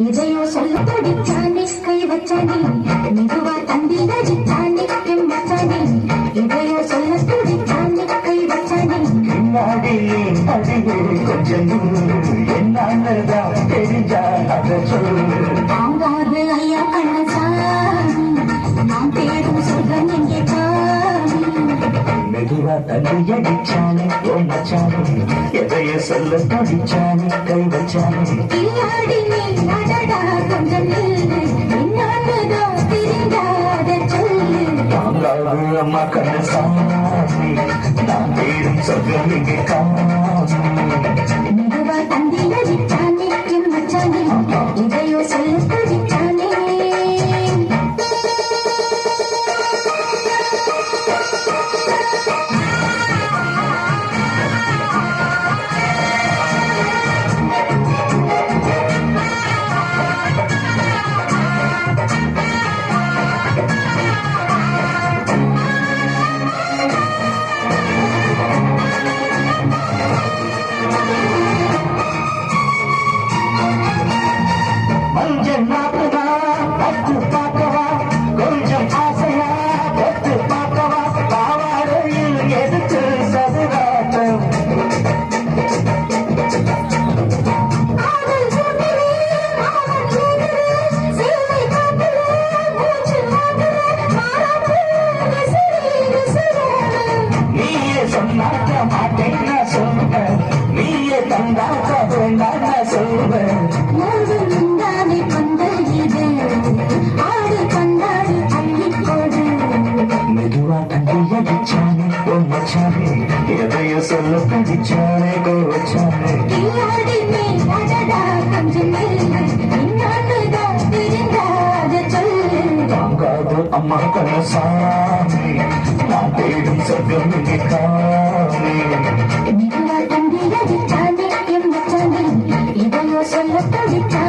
இதையோ சொல்ல துடிச்சானே கை வச்சானே? மெதுவா தந்தில அடிச்சானே என் மச்சானே? இதையோ சொல்ல துடிச்சானே கை வச்சானே? பின்னாடி அடியே கொஞ்சம் என்னதான் தெரிஞ்சா அதை சொல்லு. தாங்காது ஐயா கண்ணசாமி மெதுவா தள்ளி அடிச்சானே ஓ மச்சானே எதைய சொல்ல துடிச்சானே கை வச்சானே சொல்லு. அம்மா கண்ணு சாமி. நான் தேடும் சொர்க்கம் இங்கே காமி மெதுவா தந்தில மஞ்சள் நாட்டுதா பத்து பார்க்கவா கொஞ்சம் ஆசையா பத்து பார்க்கவா பாவாடையில் எதுக்கு சதுராட்டம் நீயே சொன்னாக்க மாட்டேன் சொல்லுங்க நீயே தந்தாக்க வேண்டாம் சொல்லுவேன் கொஞ்சம் நில்லு இன்னாண்டுதான் தெரிந்தாத சொல்லு தாங்காது அம்மா கண்ணசாமி நான் தேடும் சொர்க்கம் காமி தந்தி சொல்ல துடிச்சானே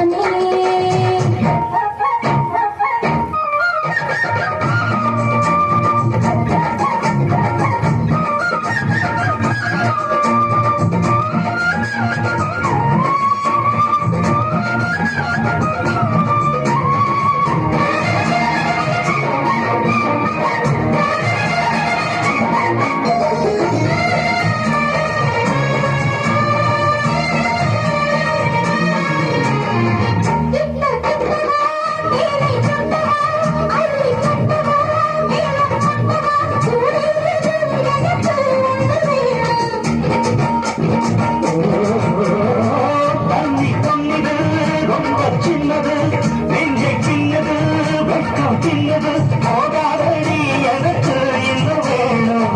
வெட்கம் சின்னது போகாதடி எனக்கு இன்னும் வேணும்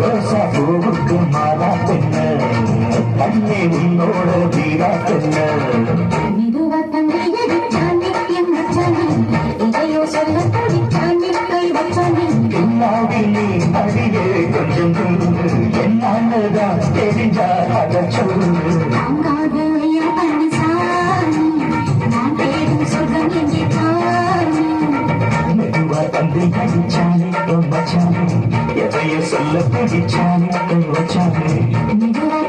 ரோசா பூவுக்கு மாலா தண்ணி உன்னோட வீரா மெதுவா இதையோ சொல்ல கை வச்சானே அடியே கொஞ்சம் தெரிஞ்சா மெதுவா தந்தை அடிச்சானே எதைய சொல்ல பிடிச்சாலே கை வச்சானே மெதுவா